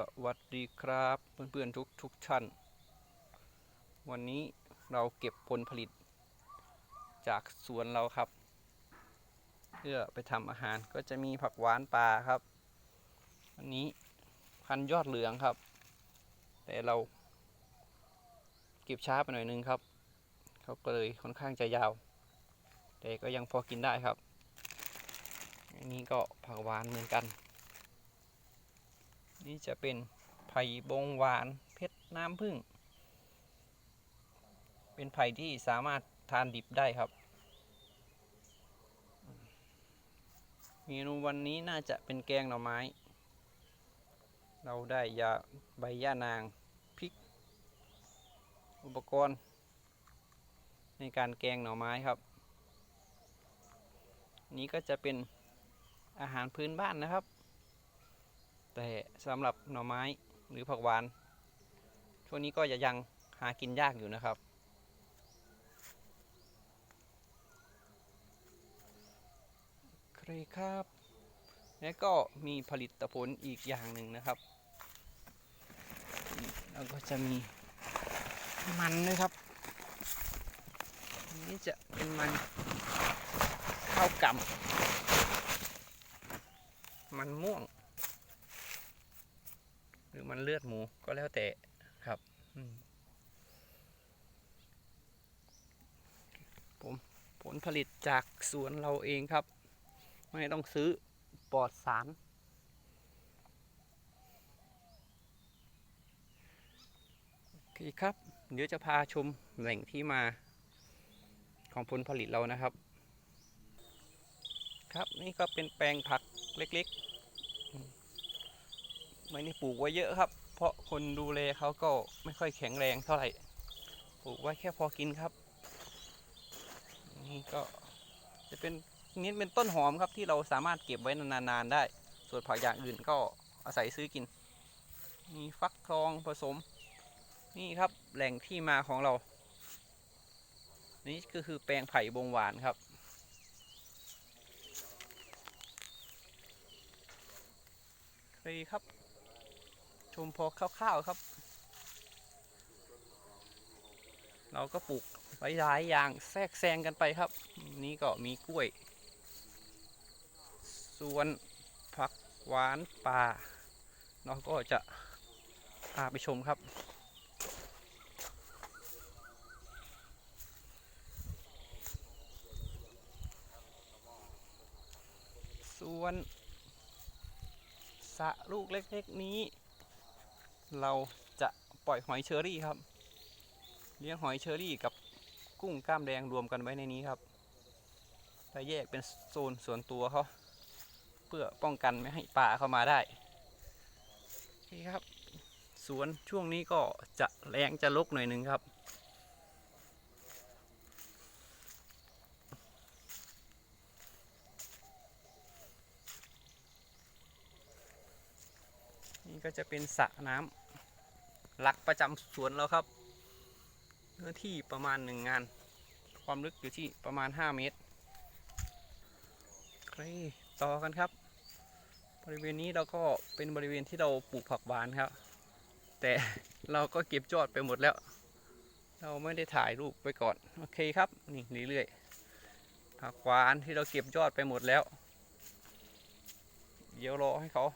สวัสดีครับเพื่อนๆทุกทุกท่าน วันนี้เราเก็บผลผลิต จากสวนเราครับ เพื่อไปทำอาหารก็จะมีผักหวานป่าครับ อันนี้พันยอดเหลืองครับ แต่เรา เก็บช้าไปหน่อยนึงครับ เขาก็เลยค่อนข้างจะยาว แต่ก็ยังพอกินได้ครับ อันนี้ก็ผักหวานเหมือนกัน นี่จะเป็นไผ่บงหวานเพชรน้ำผึ้งเป็นไผ่ที่สามารถทานดิบได้ครับ เมนูวันนี้น่าจะเป็นแกงหน่อไม้ เราได้ยาใบย่านางพริก อุปกรณ์ในการแกงหน่อไม้ครับ นี้ก็จะเป็นอาหารพื้นบ้านนะครับ แต่สำหรับหน่อไม้หรือผักหวาน ช่วงนี้ก็จะยังหากินยากอยู่นะครับ เคครับ และก็มีผลิตผลอีกอย่างหนึ่งนะครับนี่เราก็จะมีมันด้วยครับนนี้จะเป็นมันข้าวกล่ำมันม่วง รือมันเลือดหมูก็แล้วแต่ครับผมผลผลิตจากสวนเราเองครับ ไม่ต้องซื้อปลอดสารโอเคครับ เดี๋ยวจะพาชมแหล่งที่มาของผลผลิตเรานะครับ ครับนี่ก็เป็นแปลงผักเล็กๆ ไม่ได้ปลูกไว้เยอะครับ เพราะคนดูแลเขาก็ไม่ค่อยแข็งแรงเท่าไหร่ปลูกไว้แค่พอกินครับ นี่ก็จะเป็นนี่เป็นต้นหอมครับที่เราสามารถเก็บไว้นานๆได้ ส่วนผักอย่างอื่นก็อาศัยซื้อกิน มีฟักทองผสม นี่ครับแหล่งที่มาของเรา นี่ก็คือแปลงไผ่บงหวานครับเคยครับ ชมพอคร่าวๆครับ เราก็ปลูกไว้หลายอย่างแทรกแซงกันไปครับ นี่ก็มีกล้วย ส่วนผักหวานป่าเราก็จะพาไปชมครับส่วนสระลูกเล็ก ๆ นี้ เราจะปล่อยหอยเชอรี่ครับ เลี้ยงหอยเชอรี่กับกุ้งกล้ามแดงรวมกันไว้ในนี้ครับแล้แยกเป็นโซนส่วนตัวเขาเพื่อป้องกันไม่ให้ป่าเข้ามาได้นี่ครับ สวนช่วงนี้ก็จะแรงจะลกหน่อยหนึ่งครับ นี่ก็จะเป็นสระน้ำหลักประจำสวนเราครับ เนื้อที่ประมาณหนึ่งงาน ความลึกอยู่ที่ประมาณ 5 เมตรโอเคต่อกันครับ บริเวณนี้เราก็เป็นบริเวณที่เราปลูกผักหวานครับ แต่เราก็เก็บยอดไปหมดแล้ว เราไม่ได้ถ่ายรูปไปก่อน โอเคครับ นี่เรื่อยๆผักหวานที่เราเก็บยอดไปหมดแล้ว เดี๋ยวรอให้เขา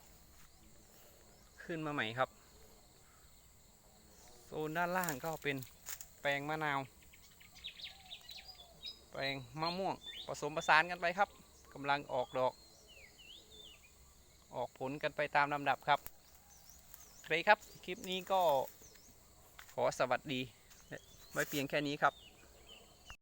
ขึ้นมาใหม่ครับ โซนด้านล่างก็เป็นแปลงมะนาว แปลงมะม่วงผสมผสานกันไปครับกำลังออกดอก ออกผลกันไปตามลำดับครับโอเครับ คลิปนี้ก็ขอสวัสดี ไว้เพียงแค่นี้ครับ